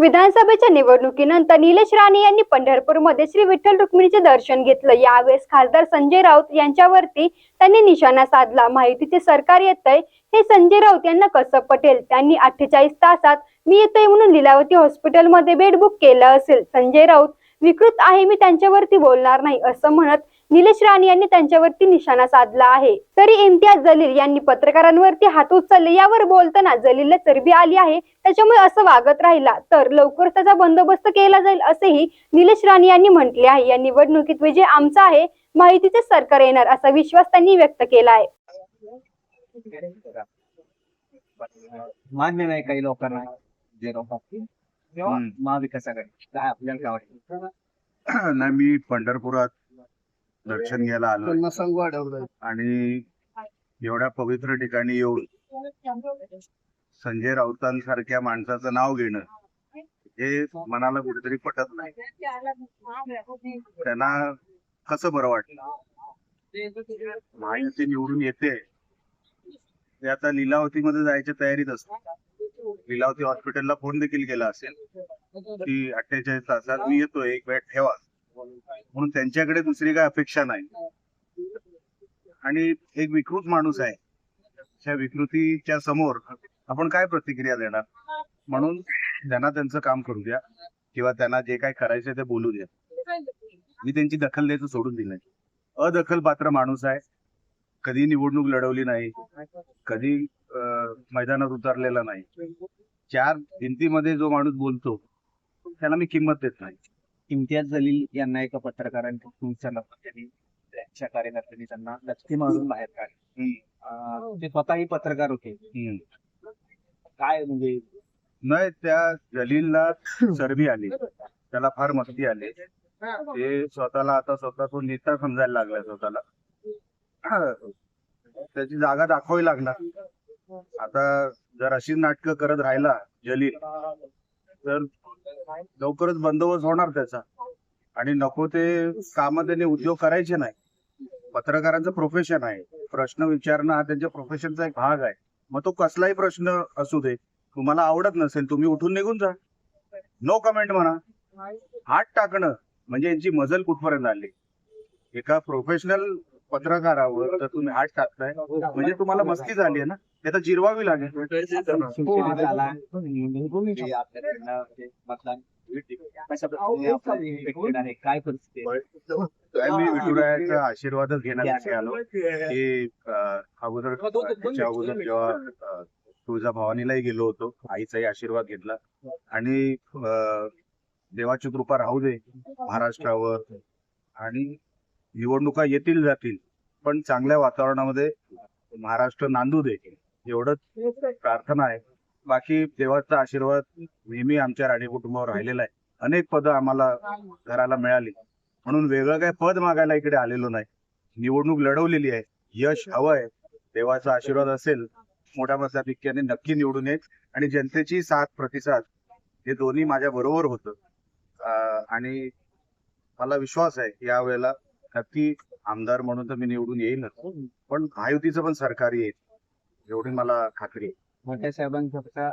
विधानसभेच्या निवडणुकीनंतर निलेश राणे यांनी पंढरपूरमध्ये श्री विठ्ठल रुक्मिणीचे दर्शन घेतलं. यावेळेस खासदार संजय राऊत यांच्यावरती त्यांनी निशाणा साधला. माहितीचे सरकार येतंय. हे संजय राऊत यांना कसं पटेल? त्यांनी अठ्ठेचाळीस तासात मी येतोय म्हणून लीलावती हॉस्पिटलमध्ये बेड बुक केलं असेल. संजय राऊत विकृत आहे मी त्यांच्यावरती बोलणार नाही असं म्हणत निलेश राणे यांनी त्यांच्यावरती निशाणा साधला आहे. तरी इम्तियाज जलील यांनी पत्रकारांवरती हात उचलले. यावर बोलताना जलीलला चरबी आली आहे. त्याच्यामुळे असं वागत राहिला. तर लवकर त्याचा बंदोबस्त केला जाईल असेही निलेश राणे यांनी म्हटले आहे. या निवडणुकीत विजय आमचा आहे. माहितीचे सरकार येणार असा विश्वास त्यांनी व्यक्त केला आहे. मान्य नाही काही लोकांना. जे लोक महाविकासाकडे काय आपल्याला काय वाटतं? नाही मी पंढरपुरात दर्शन घ्यायला आलो आणि एवढ्या पवित्र ठिकाणी येऊन संजय राऊतांसारख्या माणसाचं नाव घेणं हे मनाला कुठेतरी पटत नाही. त्यांना कसं बरं वाटलं? महायुती निवडून येते. ते आता लीलावतीमध्ये जायच्या तयारीत असतात. लीलावती हॉस्पिटलला फोन देखील केला असेल. की अठ्ठेचाळीस तासात मी येतोय. एक वेळ ठेवा. म्हणून त्यांच्याकडे दुसरी काय अपेक्षा नाही. आणि एक विकृत माणूस आहे. त्या विकृतीच्या समोर आपण काय प्रतिक्रिया देणार? म्हणून त्यांना त्यांचं काम करू द्या. किंवा त्यांना जे काय करायचं ते बोलू द्या. मी त्यांची दखल द्यायचं सोडून दिलंय. अदखल पात्र माणूस आहे. कधी निवडणूक लढवली नाही. कधी मैदानात उतरलेला नाही. चार भिंतीमध्ये जो माणूस बोलतो त्याला मी किंमत देत नाही. इम्तियाज जलील यांना एका पत्रकारांनी विचारलं. त्यांनी त्यांच्या कार्यकर्त्यांनी त्यांना लटके मारून बाहेर काढले. ते स्वतःही पत्रकार होते. काय म्हणजे? नाही त्या जलीलला चरबी आली. त्याला फार मस्ती आली. ते स्वतःला आता स्वतः तो नेता समजायला लागलाय स्वतःला. त्याची जागा दाखवावी लागणार. आता जर अशी नाटकं करत राहिला जलील तर लवकरच बंदोबस्त होणार त्याचा. आणि नको ते काम त्याने उद्योग करायचे नाही. पत्रकारांचं प्रोफेशन आहे. प्रश्न विचारणं हा त्यांच्या प्रोफेशनचा एक भाग आहे. मग तो कसलाही प्रश्न असू दे तुम्हाला आवडत नसेल तुम्ही उठून निघून जा. नो कमेंट म्हणा. हात टाकणं म्हणजे यांची मजल कुठपर्यंत आली? एका प्रोफेशनल पत्रकारावर तर तुम्ही हात टाकताय म्हणजे तुम्हाला मस्ती झाली आहे ना? ते आता जिरवावी लागेल? काय मी विठुरायाचा आशीर्वादच घेण्यासाठी आलो. की अगोदर अगोदर जेव्हा अं, तुळजाभवानीलाही गेलो होतो. आईचाही आशीर्वाद घेतला. आणि देवाची कृपा राहू दे महाराष्ट्रावर. आणि निवडणुका येतील जातील. पण चांगल्या वातावरणामध्ये महाराष्ट्र नांदू दे. एवढंच प्रार्थना आहे. बाकी देवाचा आशीर्वाद नेहमी आमच्या राणे कुटुंबावर राहिलेला आहे. अनेक पदं आम्हाला घराला मिळाली. म्हणून वेगळं काय पद मागायला इकडे आलेलो नाही. निवडणूक लढवलेली आहे. यश हवं आहे. देवाचा आशीर्वाद असेल मोठ्या पिक्याने नक्की निवडून येत आणि जनतेची साथ प्रतिसाद हे दोन्ही माझ्या बरोबर होतं. आणि मला विश्वास आहे या वेळेला नक्की आमदार म्हणून तर मी निवडून येईलच. पण महायुतीचं पण सरकार येईल एवढी मला खात्री आहे. मोठ्या साहेबांच्या